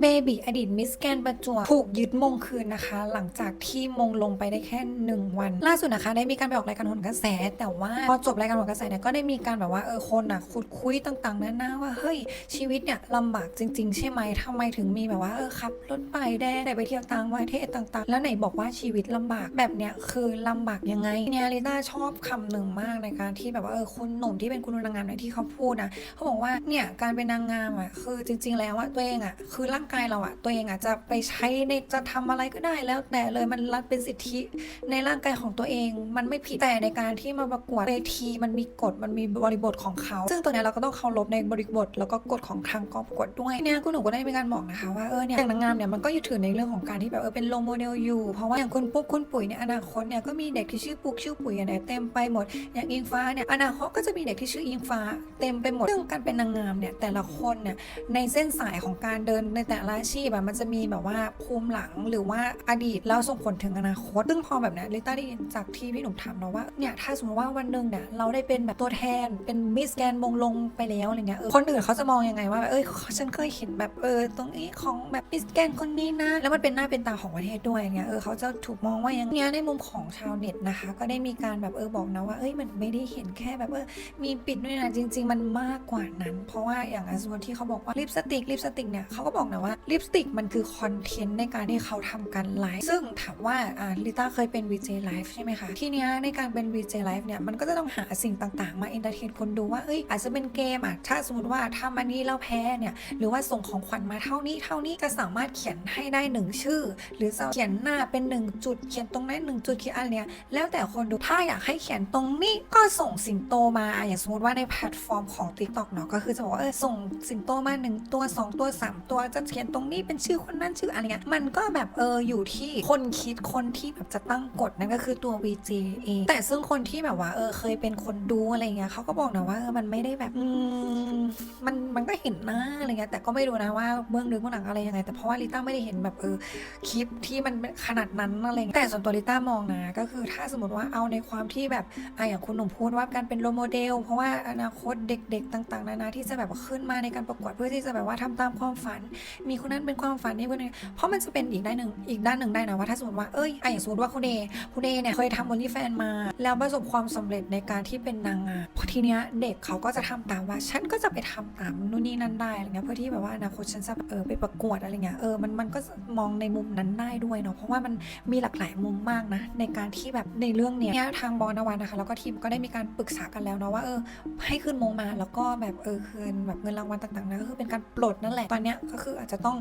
เบบีอดีตมิสแกนประจวบถูกยึดมงคืนนะคะ หลังจากที่มงลงไปได้แค่หนึ่งวัน ล่าสุดนะคะ ได้มีการไปออกรายการหนกระแส แต่ว่าพอจบรายการหนกระแสเนี่ยก็ได้มีการแบบว่าเออคนอะขุดคุยต่างๆนานาว่าเฮ้ยชีวิตเนี่ยลำบากจริง ๆ ใช่ไหมทำไมถึงมีแบบว่าเออขับรถไปแดงได้ไปเที่ยวต่างประเทศต่างๆ แล้วไหนบอกว่าชีวิตลำบากแบบเนี้ยคือลำบากยังไงเนี่ยลิต้าชอบคำหนึ่งมากในการที่แบบว่าเออคุณหนุ่มที่เป็นคุณนางงามเนี่ยที่เขาพูดนะเขาบอกว่าเนี่ยการเป็นนางงามอะคือจริง ๆ แล้วอะตัวเองอะคือร่างกายเราอะตัวเองอะจะไปใช้ในจะทำอะไรก็ได้แล้วแต่เลยมันรัดเป็นสิทธิในร่างกายของตัวเอง มันไม่ผิดแต่ในการที่มาประกวดเวทีมันมีกฎมันมีบริบทของเขา ซึ่งตัวเนี้ยเราก็ต้องเคารพในบริบท แล้วก็กฎของทางกองประกวดด้วยเนี่ยคุณหนูก็ได้มีการบอกนะคะว่าเออเนี่ยอย่างนางงามเนี่ยมันก็ยึดถือในเรื่องของการที่แบบเออเป็นโลโมเดลอยู่เพราะว่าอย่างคุณปุ๊กคุณปุ๋ยเนี่ยอนาคตเนี่ยก็มีเด็กที่ชื่อปุ๊กชื่อปุ๋ยเนี่ยเต็มไปหมด อย่างอิงฟ้าเนี่ยอนาคตก็จะมีเด็กที่ชื่ออิงฟ้า เต็มไปหมดซึ่งการเป็นนางงามเนี่ยแต่ละคนเนี่ยในเส้นสายของการเดินในแต่ละอาชีพแบบมันจะมีแบบว่าภูมิหลังหรือว่าอดีตแล้วส่งผลถึงอนาคต ซึ่งพอแบบนี้ลิต้าได้ยินจากที่พี่หนุ่มถามเนาะว่าเนี่ยถ้าสมมติว่าวันหนึ่งเนี่ยเราได้เป็นแบบตัวแทนเป็นมิสแกนมงลงไปแล้วอะไรเงี้ยเออคนอื่นเขาจะมองยังไงว่าแบบเอ้ยฉันเคยเห็นแบบเออตรงนี้ของแบบมิสแกนคนนี้นะ แล้วมันเป็นหน้าเป็นตาของประเทศด้วยเงี้ยเออเขาจะถูกมองว่าอย่างเงี้ยในมุมของชาวเน็ตนะคะ ก็ได้มีการแบบเออบอกนะว่าเอ้ยมันไม่ได้เห็นแค่แบบเออมีปิดด้วยนะจริง ๆ มันมากกว่านั้น เพราะว่าอย่างอันส่วนที่เขาบอกว่าลิปสติกลิปสติกเนี่ยเขาก็บอกนะว่าลิปสติกมันคือคอนเทนต์ในการที่เขาทำกันไลฟ์ซึ่งถามว่าอ่าลิต้าเคยเป็น VJ Live ใช่ไหมคะ ทีเนี้ยในการเป็น VJ Live เนี่ยมันก็จะต้องหาสิ่งต่างๆ มาเอนเตอร์เทนคนดูว่าเอ้ยอาจจะเป็นเกมอะถ้าสมมติว่าทำอันนี้แล้วแพ้เนี่ยหรือว่าส่งของขวัญมาเท่านี้เท่านี้จะสามารถเขียนให้ได้หนึ่งชื่อ หรือจะเขียนหน้าเป็นหนึ่งจุด เขียนตรงนั้นหนึ่งจุดเขียนอะไรเนี่ยแล้วแต่คนดูถ้าอยากให้เขียนตรงนี้ก็ส่งสิงโตมาอย่างสมมติว่าในแพลตฟอร์มของ TikTok เนาะก็คือจะบอกว่าเออส่งสิงโตมาหนึ่งตัว 2 ตัว 3 ตัวจะเขียนตรงนี้เป็นชื่อคนนั้นชื่ออะไรเงี้ยมันก็แบบเอออยู่ที่คนคิดคนที่แบบจะตั้งกฎนั่นก็คือตัว VJ เองแต่ซึ่งคนที่แบบว่าเออเคยเป็นคนดูอะไรเงี้ยเขาก็บอกนะว่าเออมันไม่ได้แบบมันมันก็เห็นหน้าอะไรเงี้ยแต่ก็ไม่รู้นะว่าเบื้องลึกเบื้องหลังอะไรยังไงแต่เพราะว่าลิต้าไม่ได้เห็นแบบเออคลิปที่มันขนาดนั้นอะไรเงี้ยแต่ส่วนตัวลิต้ามองนะก็คือถ้าสมมติว่าเอาในความที่แบบอะอย่างคุณหนุ่มพูดว่าการเป็นโรลโมเดล เพราะว่าอนาคตเด็กๆ ต่าง ๆ นานาที่จะแบบว่าขึ้นมาในการประกวดเพื่อที่จะแบบว่าทำตามความฝันมีคนนั้นเป็นความฝันนี่คนนี้เพราะมันจะเป็นอีกด้านหนึ่งอีกด้านหนึ่งได้นะว่าถ้าสมมติว่าเอ้ยอะอย่างสมมติว่าคุณเดคุณเดเนี่ยเคยทำบนที่แฟนมา แล้วประสบความสำเร็จในการที่เป็นนางงามพอทีเนี้ยเด็กเขาก็จะทำตามว่า ฉันก็จะไปทำตามนู่นนี่นั่นได้อะไรเงี้ยเพื่อที่แบบว่าอนาคตฉันจะเออไปประกวดอะไรเงี้ยเออมันมันก็มองในมุมนั้นได้ด้วยเนาะเพราะว่ามันมีหลากหลายมุมมากนะในการที่แบบในเรื่องเนี้ยทางบอลนวันนะคะแล้วก็ทีมก็ได้มีการปรึกษากันแล้วเนาะว่าเออให้คืนมงมาแล้วก็แบบเออคืนแบบเงินรางวัลต่างๆนะก็คือเป็นการปลดนั่นแหละตอนเนี้ยก็คืออาจจะต้อง